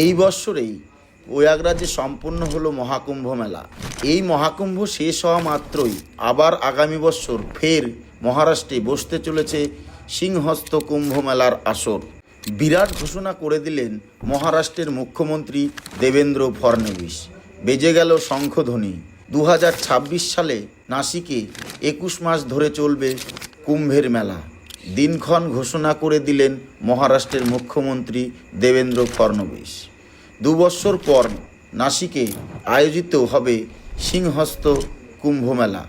এই বৎসরেই প্রয়াগরাজে সম্পূর্ণ হলো মহাকুম্ভ মেলা। এই মহাকুম্ভ শেষ হওয়া মাত্রই আবার আগামী বছর ফের মহারাষ্ট্রে বসতে চলেছে সিংহস্ত কুম্ভ মেলার আসর। বিরাট ঘোষণা করে দিলেন মহারাষ্ট্রের মুখ্যমন্ত্রী দেবেন্দ্র ফড়নবিস বেজে গেল শঙ্খধ্বনি। দু হাজার ছাব্বিশ সালে নাসিকে একুশ মাস ধরে চলবে কুম্ভের মেলা। দিনক্ষণ ঘোষণা করে দিলেন মহারাষ্ট্রের মুখ্যমন্ত্রী দেবেন্দ্র ফড়নবিস দুবৎসর পর নাসিকে আয়োজিত হবে সিংহস্ত কুম্ভমেলা।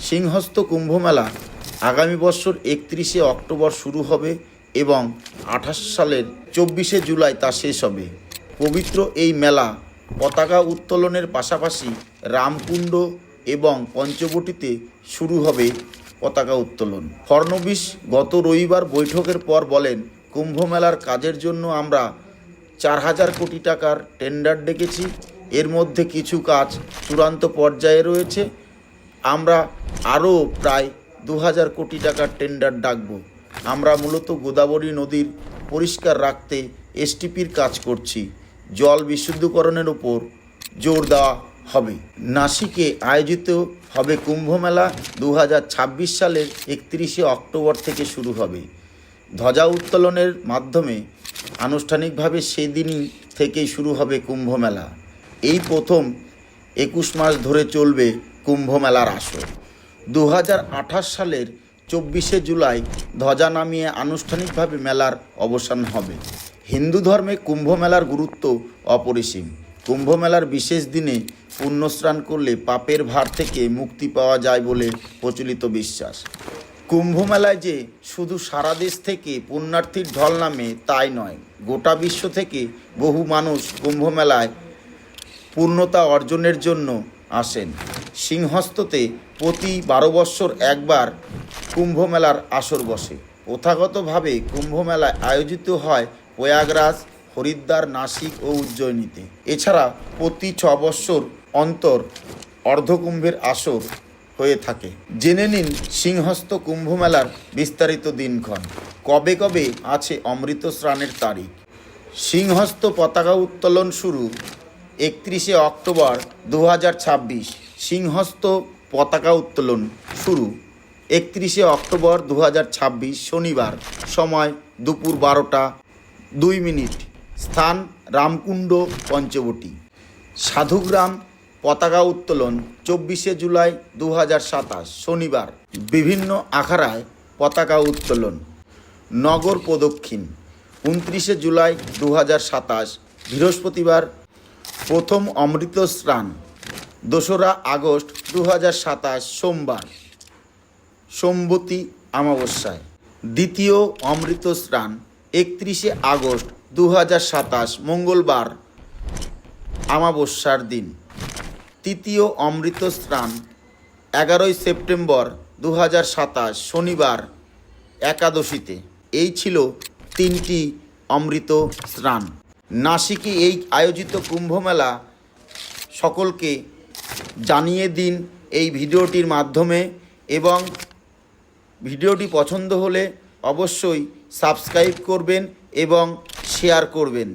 সিংহস্ত কুম্ভমেলা আগামী বছর একত্রিশে অক্টোবর শুরু হবে এবং আঠাশ সালের চব্বিশে জুলাই তা শেষ হবে। পবিত্র এই মেলা পতাকা উত্তোলনের পাশাপাশি রামকুণ্ড এবং পঞ্চবটিতে শুরু হবে পতাকা উত্তোলন। ফড়নবিস গত রবিবার বৈঠকের পর বলেন কুম্ভ মেলার কাজের জন্য আমরা চার হাজার কোটি টাকার টেন্ডার ডেকেছি। এর মধ্যে কিছু কাজ চূড়ান্ত পর্যায়ে রয়েছে। আমরা আরও প্রায় দু হাজার কোটি টাকার টেন্ডার ডাকব। আমরা মূলত গোদাবরী নদীর পরিষ্কার রাখতে এসটিপির কাজ করছি। জল বিশুদ্ধকরণের ওপর জোর দেওয়া হবে। নাসিকে আয়োজিত হবে কুম্ভমেলা দু হাজার ছাব্বিশ সালের একত্রিশে অক্টোবর থেকে শুরু হবে। ধ্বজা উত্তোলনের মাধ্যমে আনুষ্ঠানিকভাবে সেদিনই থেকেই শুরু হবে কুম্ভ মেলা এই প্রথম একুশ মাস ধরে চলবে কুম্ভ মেলার আসর। দু হাজার আঠাশ সালের চব্বিশে জুলাই ধ্বজা নামিয়ে আনুষ্ঠানিকভাবে মেলার অবসান হবে। হিন্দু ধর্মে কুম্ভ মেলার গুরুত্ব অপরিসীম। কুম্ভ মেলার বিশেষ দিনে পুণ্যস্নান করলে পাপের ভার থেকে মুক্তি পাওয়া যায় বলে প্রচলিত বিশ্বাস। কুম্ভ মেলায় যে শুধু সারা দেশ থেকে পুণ্যার্থীর ঢল নামে তাই নয়, গোটা বিশ্ব থেকে বহু মানুষ কুম্ভ মেলায় পূর্ণতা অর্জনের জন্য আসেন। সিংহস্ততে প্রতি বারো বৎসর একবার কুম্ভ মেলার আসর বসে। প্রথাগতভাবে কুম্ভ মেলায় আয়োজিত হয় প্রয়াগরাজ হরিদ্বার, নাসিক ও উজ্জয়িনীতে এছাড়া প্রতি ছ বৎসর অন্তর অর্ধকুম্ভের আসর হয়ে থাকে। জেনে নিন সিংহস্ত কুম্ভ মেলার বিস্তারিত দিনক্ষণ। কবে কবে আছে অমৃত স্নানের তারিখ? সিংহস্ত পতাকা উত্তোলন শুরু একত্রিশে অক্টোবর দু হাজার ছাব্বিশ। সিংহস্ত পতাকা উত্তোলন শুরু একত্রিশে অক্টোবর দু হাজার ছাব্বিশ, শনিবার। সময় দুপুর বারোটা দুই মিনিট। স্থান রামকুণ্ড পঞ্চবটি। সাধুগ্রাম, পতাকা উত্তোলন, চব্বিশে জুলাই দু সাতাশ, শনিবার। বিভিন্ন আখাড়ায় পতাকা উত্তোলন। নগর প্রদক্ষিণ, উনত্রিশে জুলাই দু সাতাশ, বৃহস্পতিবার। প্রথম অমৃত স্নান দোসরা আগস্ট দু সাতাশ, সোমবার। সোমবতী অমাবস্যায়। দ্বিতীয় অমৃত স্নান একত্রিশে আগস্ট দু হাজার সাতাশ, মঙ্গলবার আমাবস্যার দিন। তৃতীয় অমৃত স্নান, এগারোই সেপ্টেম্বর দু হাজার সাতাশ, শনিবার একাদশীতে। এই ছিল তিনটি অমৃত স্নান। নাসিকে এই আয়োজিত কুম্ভমেলা সকলকে জানিয়ে দিন এই ভিডিওটির মাধ্যমে এবং ভিডিওটি পছন্দ হলে অবশ্যই সাবস্ক্রাইব করবেন এবং শেয়ার করবেন।